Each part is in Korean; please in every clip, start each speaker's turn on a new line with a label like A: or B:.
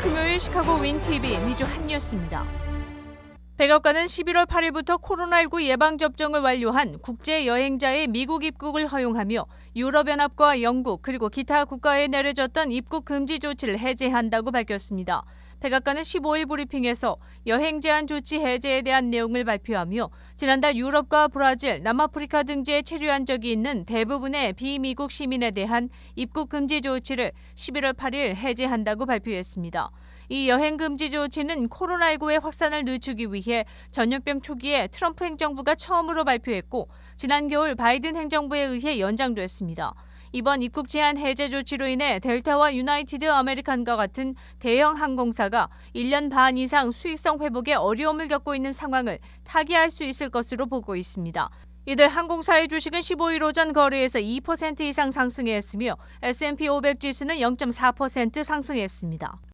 A: 16일 금요일 시카고 윈TV 미주 한뉴스입니다. 백악관은 11월 8일부터 코로나19 예방접종을 완료한 국제 여행자의 미국 입국을 허용하며 유럽연합과 영국 그리고 기타 국가에 내려졌던 입국 금지 조치를 해제한다고 밝혔습니다. 백악관은 15일 브리핑에서 여행 제한 조치 해제에 대한 내용을 발표하며 지난달 유럽과 브라질, 남아프리카 등지에 체류한 적이 있는 대부분의 비미국 시민에 대한 입국 금지 조치를 11월 8일 해제한다고 발표했습니다. 이 여행 금지 조치는 코로나19의 확산을 늦추기 위해 전염병 초기에 트럼프 행정부가 처음으로 발표했고 지난 겨울 바이든 행정부에 의해 연장됐습니다. 이번 입국 제한 해제 조치로 인해 델타와 유나이티드 아메리칸과 같은 대형 항공사가 1년 반 이상 수익성 회복에 어려움을 겪고 있는 상황을 타개할 수 있을 것으로 보고 있습니다. 이들 항공사의 주식은 15일 오전 거래에서 2% 이상 상승했으며 S&P 500 지수는 0.4% 상승했습니다.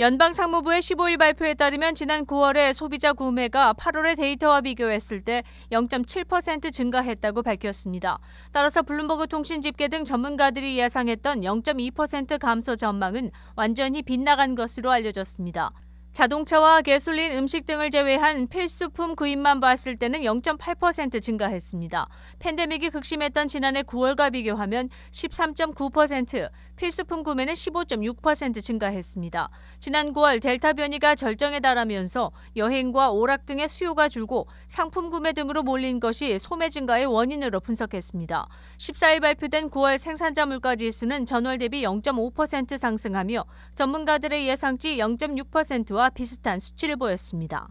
A: 연방 상무부의 15일 발표에 따르면 지난 9월에 소비자 구매가 8월의 데이터와 비교했을 때 0.7% 증가했다고 밝혔습니다. 따라서 블룸버그 통신 집계 등 전문가들이 예상했던 0.2% 감소 전망은 완전히 빗나간 것으로 알려졌습니다. 자동차와 게솔린, 음식 등을 제외한 필수품 구입만 봤을 때는 0.8% 증가했습니다. 팬데믹이 극심했던 지난해 9월과 비교하면 13.9%, 필수품 구매는 15.6% 증가했습니다. 지난 9월 델타 변이가 절정에 달하면서 여행과 오락 등의 수요가 줄고 상품 구매 등으로 몰린 것이 소매 증가의 원인으로 분석했습니다. 14일 발표된 9월 생산자 물가 지수는 전월 대비 0.5% 상승하며 전문가들의 예상치 0.6%와 비슷한 수치를 보였습니다.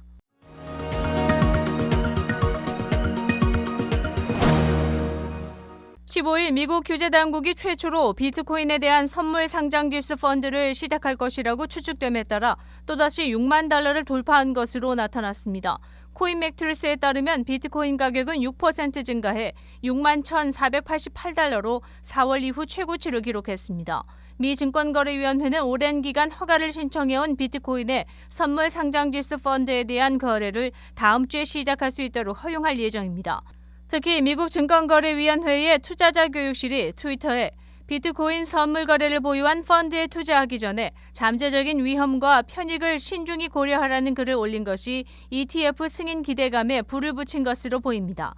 A: (15일) 미국 규제 당국이 최초로 비트코인에 대한 선물 상장 지수 펀드를 시작할 것이라고 추측됨에 따라 또다시 6만 달러를 돌파한 것으로 나타났습니다. 코인맥트리스에 따르면 비트코인 가격은 6% 증가해 6만 1,488달러로 4월 이후 최고치를 기록했습니다. 미 증권거래위원회는 오랜 기간 허가를 신청해온 비트코인의 선물 상장지수 펀드에 대한 거래를 다음 주에 시작할 수 있도록 허용할 예정입니다. 특히 미국 증권거래위원회의 투자자 교육실이 트위터에 비트코인 선물 거래를 보유한 펀드에 투자하기 전에 잠재적인 위험과 편익을 신중히 고려하라는 글을 올린 것이 ETF 승인 기대감에 불을 붙인 것으로 보입니다.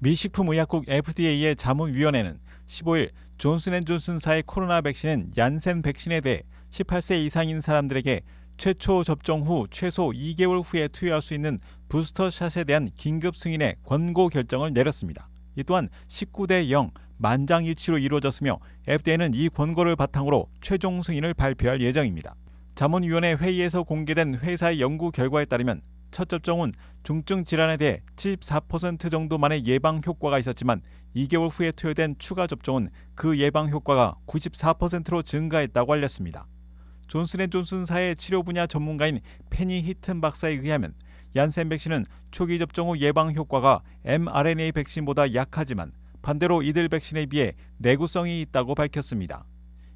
B: 미 식품의약국 FDA의 자문위원회는 15일 존슨앤존슨사의 코로나 백신은 얀센 백신에 대해 18세 이상인 사람들에게 최초 접종 후 최소 2개월 후에 투여할 수 있는 부스터 샷에 대한 긴급 승인의 권고 결정을 내렸습니다. 이 또한 19대 0 만장일치로 이루어졌으며 FDA는 이 권고를 바탕으로 최종 승인을 발표할 예정입니다. 자문위원회 회의에서 공개된 회사의 연구 결과에 따르면 첫 접종은 중증 질환에 대해 74% 정도만의 예방 효과가 있었지만 2개월 후에 투여된 추가 접종은 그 예방 효과가 94%로 증가했다고 알렸습니다. 존슨앤존슨사의 치료 분야 전문가인 페니 히튼 박사에 의하면 얀센 백신은 초기 접종 후 예방 효과가 mRNA 백신보다 약하지만 반대로 이들 백신에 비해 내구성이 있다고 밝혔습니다.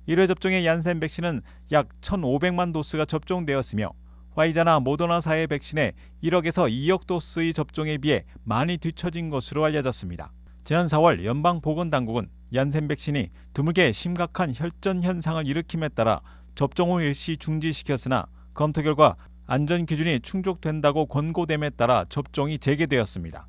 B: 1회 접종의 얀센 백신은 약 1,500만 도스가 접종되었으며 화이자나 모더나사의 백신의 1억에서 2억 도스의 접종에 비해 많이 뒤처진 것으로 알려졌습니다. 지난 4월 연방 보건당국은 얀센 백신이 드물게 심각한 혈전 현상을 일으킴에 따라 접종 후 일시 중지시켰으나 검토 결과 안전 기준이 충족된다고 권고됨에 따라 접종이 재개되었습니다.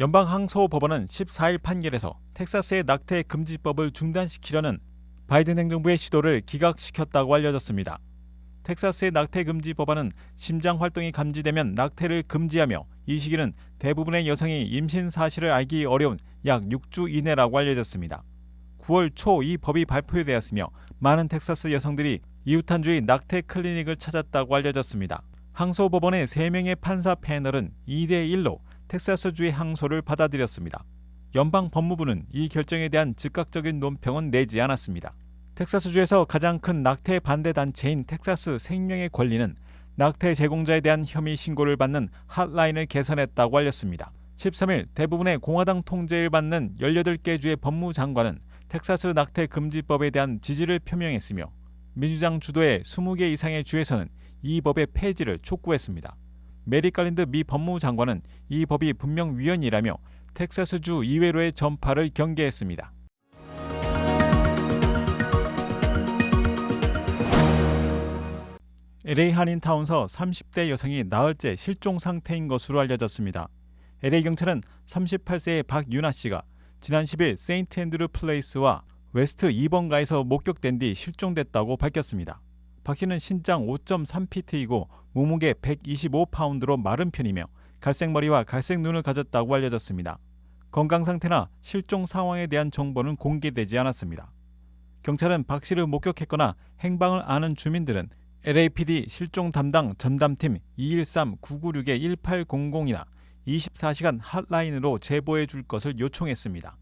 B: 연방 항소 법원은 14일 판결에서 텍사스의 낙태 금지법을 중단시키려는 바이든 행정부의 시도를 기각시켰다고 알려졌습니다. 텍사스의 낙태 금지 법안은 심장 활동이 감지되면 낙태를 금지하며 이 시기는 대부분의 여성이 임신 사실을 알기 어려운 약 6주 이내라고 알려졌습니다. 9월 초 이 법이 발표되었으며 많은 텍사스 여성들이 이웃한주의 낙태 클리닉을 찾았다고 알려졌습니다. 항소법원의 3명의 판사 패널은 2대 1로 텍사스주의 항소를 받아들였습니다. 연방 법무부는 이 결정에 대한 즉각적인 논평은 내지 않았습니다. 텍사스주에서 가장 큰 낙태 반대 단체인 텍사스 생명의 권리는 낙태 제공자에 대한 혐의 신고를 받는 핫라인을 개선했다고 알렸습니다. 13일 대부분의 공화당 통제를 받는 18개 주의 법무장관은 텍사스 낙태 금지법에 대한 지지를 표명했으며 민주당 주도의 20개 이상의 주에서는 이 법의 폐지를 촉구했습니다. 메리 갈린드 미 법무장관은 이 법이 분명 위헌이라며 텍사스주 이외로의 전파를 경계했습니다. LA 한인타운서 30대 여성이 나흘째 실종 상태인 것으로 알려졌습니다. LA 경찰은 38세의 박유나 씨가 지난 10일 세인트 앤드루 플레이스와 웨스트 2번가에서 목격된 뒤 실종됐다고 밝혔습니다. 박 씨는 신장 5.3피트이고 몸무게 125파운드로 마른 편이며 갈색 머리와 갈색 눈을 가졌다고 알려졌습니다. 건강 상태나 실종 상황에 대한 정보는 공개되지 않았습니다. 경찰은 박 씨를 목격했거나 행방을 아는 주민들은 LAPD 실종 담당 전담팀 213-996-1800이나 24시간 핫라인으로 제보해 줄 것을 요청했습니다.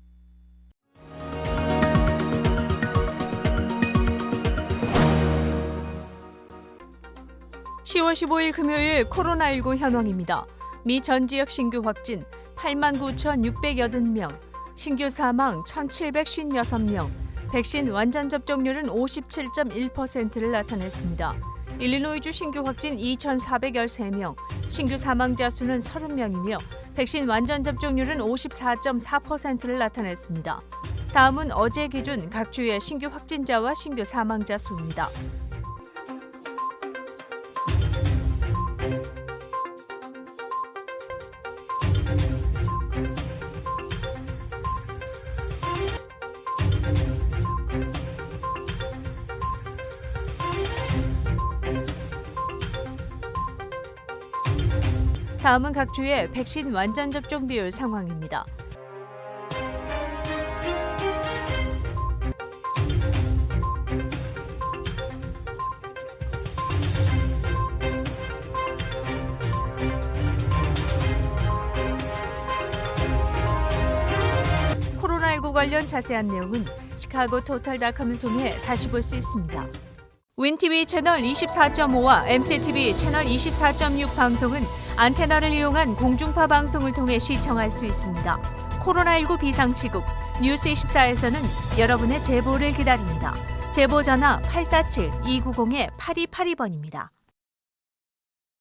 A: (10월 15일) 금요일 코로나19 현황입니다. 미 전 지역 신규 확진 89,680명, 신규 사망 1,756명, 백신 완전 접종률은 57.1%를 나타냈습니다. 일리노이주 신규 확진 2,413명, 신규 사망자 수는 30명이며 백신 완전 접종률은 54.4%를 나타냈습니다. 다음은 어제 기준 각 주의 신규 확진자와 신규 사망자 수입니다. 다음은 각 주의 백신 완전 접종 비율 상황입니다. 코로나19 관련 자세한 내용은 시카고 토탈닷컴을 통해 다시 볼 수 있습니다. 윈TV 채널 24.5와 MCTV 채널 24.6 방송은 안테나를 이용한 공중파 방송을 통해 시청할 수 있습니다. 코로나19 비상시국 뉴스 24에서는 여러분의 제보를 기다립니다. 제보 전화 847-290-8282번입니다.